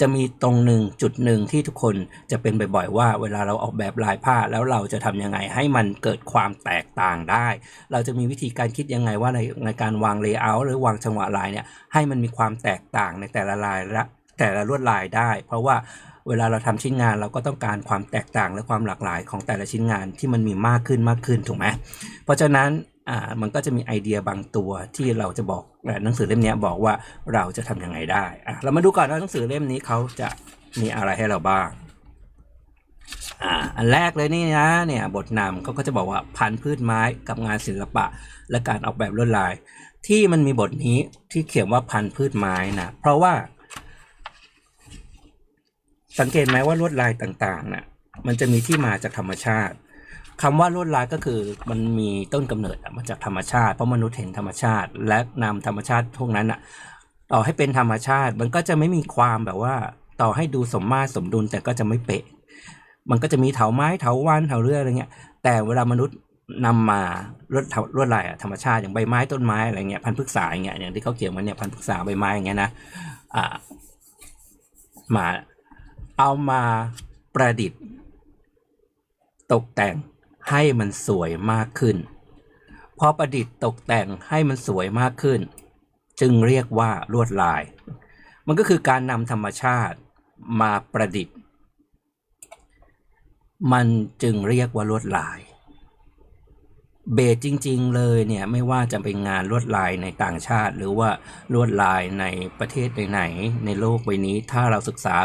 จะมีตรงหนึ่งจุดหนึ่งที่ทุกคนจะเป็นบ่อยๆว่าเวลาเราออกแบบลายผ้าแล้วเราจะทำยังไงให้มันเกิดความแตกต่างได้ เราจะมีวิธีการคิดยังไงว่าในในการวางเลเยอร์หรือวางจังหวะลายเนี่ยให้มันมีความแตกต่างในแต่ละลายละแต่ละลวดลายได้ เพราะว่าเวลาเราทำชิ้นงานเราก็ต้องการความแตกต่างและความหลากหลายของแต่ละชิ้นงานที่มันมีมากขึ้นมากขึ้นถูกไหมเพราะฉะนั้น อ่ามันก็จะมีไอเดียบางตัวที่เราจะบอกหนังสือเล่มนี้บอกว่าเราจะทำยังไงได้อะเรามาดูก่อนว่าหนังสือเล่มนี้เขาจะมีอะไรให้เราบ้างอ่าอันแรกเลยนี่นะเนี่ยบทนำเขาก็จะบอกว่าพันธุ์พืชไม้กับงานศิลปะ และการออกแบบลวดลาย ที่มันมีบทนี้ที่เขียนว่าพันธุ์พืชไม้นะเพราะว่า สังเกตไหมว่าลวดลายต่างๆน่ะมันจะมีที่มาจากธรรมชาติ คำว่าลวดลายก็คือมันมีต้นกำเนิดมาจากธรรมชาติเพราะมนุษย์เห็นธรรมชาติ และนำธรรมชาติพวกนั้นอะต่อให้เป็นธรรมชาติ มันก็จะไม่มีความแบบว่า ต่อให้ดูสมมาตรสมดุลแต่ก็จะไม่เป๊ะ มันก็จะมีเถาไม้เถาวันเถาเรืออะไรเงี้ย แต่เวลามนุษย์นำมาลวดลวดลายธรรมชาติอย่างใบไม้ต้นไม้อะไรเงี้ยพันธุ์พฤกษาอย่างเงี้ยอย่างที่เขาเขียนมาเนี่ยพันธุ์พฤกษาใบไม้อย่างเงี้ยนะอ่ามาเอามาประดิษฐ์ ตกแต่ง ให้มันสวยมากขึ้น พอประดิษฐ์ตกแต่งให้มันสวยมากขึ้น จึงเรียกว่าลวดลาย มันก็คือการนำธรรมชาติมาประดิษฐ์ มันจึงเรียกว่าลวดลายเบสจริง ๆ เลยเนี่ยไม่ว่าจะเป็นงานลวดลายในต่างชาติ หรือว่าลวดลายในประเทศไหนๆในโลกใบนี้ ถ้าเราศึกษา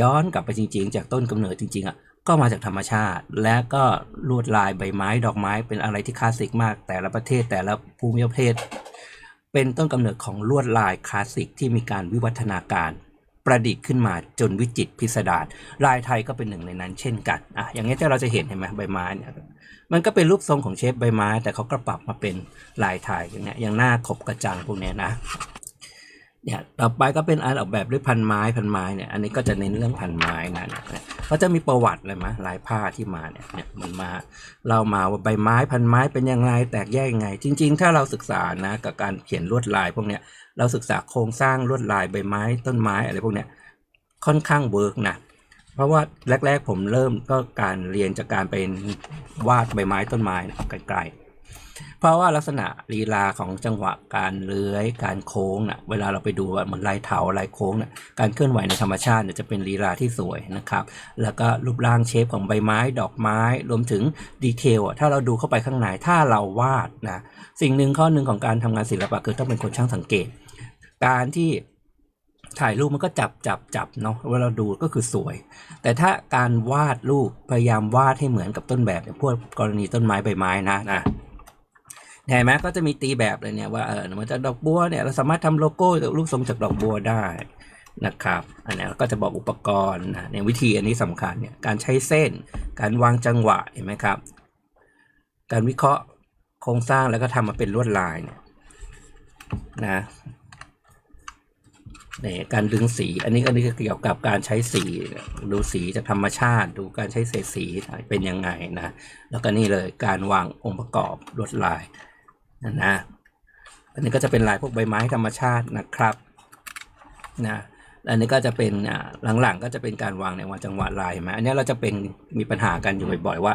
ย้อนกลับไปจริง ๆ จากต้นกำเนิดจริงๆอะ ก็มาจากธรรมชาติ และก็ลวดลายใบไม้ดอกไม้เป็นอะไรที่คลาสสิกมาก แต่ละประเทศแต่ละภูมิประเทศ เป็นต้นกำเนิดของลวดลายคลาสสิกที่มีการวิวัฒนาการประดิษฐ์ขึ้นมาจนวิจิตรพิสดารลายไทยก็เป็นหนึ่งในนั้นเช่นกันอะอย่างนี้ที่เราจะเห็นเห็นไหมใบไม้เนี่ยมันก็เป็นรูปทรงของเชฟใบไม้ แต่เขาก็ปรับมาเป็นลายไทยอย่างเนี้ยอย่างหน้าขบกระจังพวกเนี้ยนะเนี่ยต่อไปก็เป็นอันออกแบบด้วยพันไม้พันไม้เนี่ยอันนี้ก็จะเน้นเรื่องพันไม้นะ เขาจะมีประวัติเลยมะลายผ้าที่มาเนี่ยเนี่ยมันมาเรามาว่าใบไม้พันไม้เป็นยังไงแตกแยกยังไง จริง ๆ ถ้าเราศึกษานะกับการเขียนลวดลายพวกเนี้ยเราศึกษาโครงสร้างลวดลายใบไม้ต้นไม้อะไรพวกเนี้ยค่อนข้างเวิร์กนะเพราะว่าแรก ๆ ผมเริ่มก็การเรียนจากการเป็นวาดใบไม้ต้นไม้นะไกลๆ เพราะว่าลักษณะลีลาของจังหวะการเลื้อย การโค้งนะ่ะเวลาเราไปดูเหมือนลายเถาลายโค้งนะ่ะการเคลื่อนไหวในธรรมชาติเนี่ยจะเป็นลีลาที่สวยนะครับ แล้วก็รูปร่างเชฟของใบไม้ ดอกไม้ รวมถึงดีเทลอะถ้าเราดูเข้าไปข้างในถ้าเราวาดนะสิ่งหนึ่งข้อหนึ่งของการทำงานศิลปะคือต้องเป็นคนช่างสังเกต การที่ถ่ายรูปมันก็จับจับจับเนาะเวลาดูก็คือสวย แต่ถ้าการวาดรูปพยายามวาดให้เหมือนกับต้นแบบเนี่ยพวกกรณีต้นไม้ใบไม้นะนะ เห็นไหมก็จะมีตีแบบเลยเนี่ยว่าเออมันจะดอกบัวเนี่ยเราสามารถทำโลโก้หรือรูปทรงจากดอกบัวได้นะครับ อันนี้ก็จะบอกอุปกรณ์นะในวิธีอันนี้สำคัญเนี่ยการใช้เส้น การวางจังหวะเห็นไหมครับ การวิเคราะห์โครงสร้างแล้วก็ทำมาเป็นลวดลายเนี่ยนะนี่การดึงสี อันนี้ก็นี่เกี่ยวกับการใช้สี ดูสีจากธรรมชาติ ดูการใช้เศษสีเป็นยังไงนะ แล้วก็นี่เลยการวางองค์ประกอบลวดลาย นะอันนี้ก็จะเป็นลายพวกใบไม้ธรรมชาตินะครับนะอันนี้ก็จะเป็นหลังๆก็จะเป็นการวางในวันจังหวะลายเห็นไหมอันนี้เราจะเป็นมีปัญหากันอยู่บ่อยๆว่า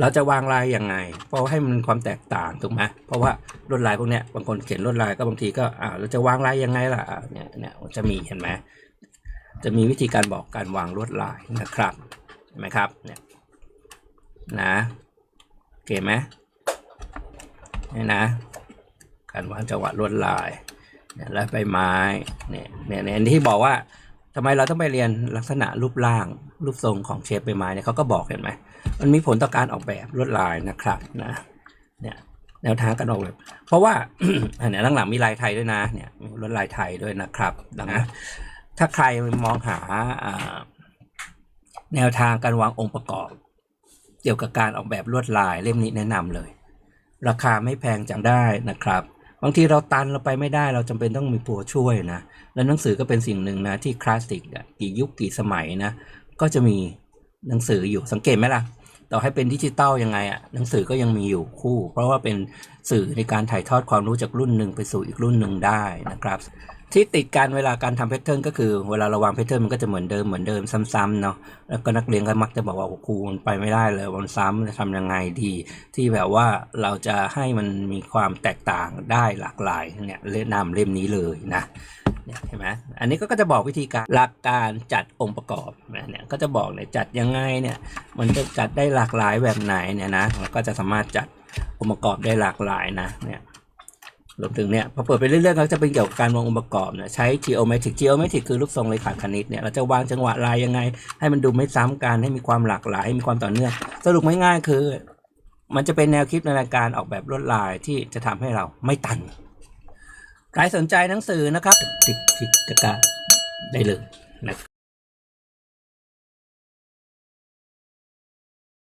เราจะวางลายยังไง เพราะให้มันความแตกต่างถูกไหมเพราะว่าลวดลายพวกเนี้ยบางคนเขียนลวดลายก็บางทีก็อ่าเราจะวางลายยังไงล่ะเนี่ยเนี่ยจะมีเห็นไหมจะมีวิธีการบอกการวางลวดลายนะครับเห็นไหมครับเนี่ยนะโอเคไหม นี่นะ การวางจังหวะลวดลายเนี่ยและใบไม้เนี่ยเนี่ยเนี่ยอันที่บอกว่าทำไมเราต้องไปเรียนลักษณะรูปร่างรูปทรงของเชฟใบไม้เนี่ยเขาก็บอกเห็นไหมมันมีผลต่อการออกแบบลวดลายนะครับนะเนี่ยแนวทางการออกแบบ เพราะว่าอันเนี้ยหลังๆมีลายไทยด้วยนะเนี่ยมีลวดลายไทยด้วยนะครับนั้นถ้าใครมองหาแนวทางการวางองค์ประกอบ เกี่ยวกับการออกแบบลวดลายเล่มนี้แนะนำเลย ราคาไม่แพงจังได้นะครับ บางทีเราตันเราไปไม่ได้เราจำเป็นต้องมีตัวช่วยนะ และหนังสือก็เป็นสิ่งหนึ่งนะที่คลาสสิกอะกี่ยุคกี่สมัยนะ ก็จะมีหนังสืออยู่สังเกตไหมล่ะ ต่อให้เป็นดิจิตอลยังไงอะหนังสือก็ยังมีอยู่คู่ เพราะว่าเป็นสื่อในการถ่ายทอดความรู้จากรุ่นหนึ่งไปสู่อีกรุ่นหนึ่งได้นะครับ ที่ติดกันเวลาการทำแพทเทิร์นก็คือเวลาเราวางแพทเทิร์นมันก็จะเหมือนเดิมเหมือนเดิมซ้ำๆเนาะแล้วก็นักเรียนก็มักจะบอกว่าครูมันไปไม่ได้เลยมันซ้ำจะทำยังไงดี ที่แบบว่าเราจะให้มันมีความแตกต่างได้หลากหลายเนี่ยเล่มนำเล่มนี้เลยนะเนี่ยเห็นไหมอันนี้ก็จะบอกวิธีการหลักการจัดองค์ประกอบนะเนี่ยก็จะบอกเลยจัดยังไงเนี่ยมันจะจัดได้หลากหลายแบบไหนเนี่ยนะแล้วก็จะสามารถจัดองค์ประกอบได้หลากหลายนะเนี่ย รวมถึงเนี่ยพอเปิดไปเรื่อยๆก็จะเป็นเกี่ยวกับการวางองค์ประกอบเนี่ยใช้ geometric geometric คือรูปทรงเลขาคณิตเนี่ยเราจะวางจังหวะลายยังไง ให้มันดูไม่ซ้ำกันให้มีความหลากหลายให้มีความต่อเนื่อง สรุปง่ายๆคือ มันจะเป็นแนวคิดในการออกแบบลวดลายที่จะทำให้เราไม่ตันใครสนใจหนังสือนะครับ ติดติดตะกาได้เลยนะ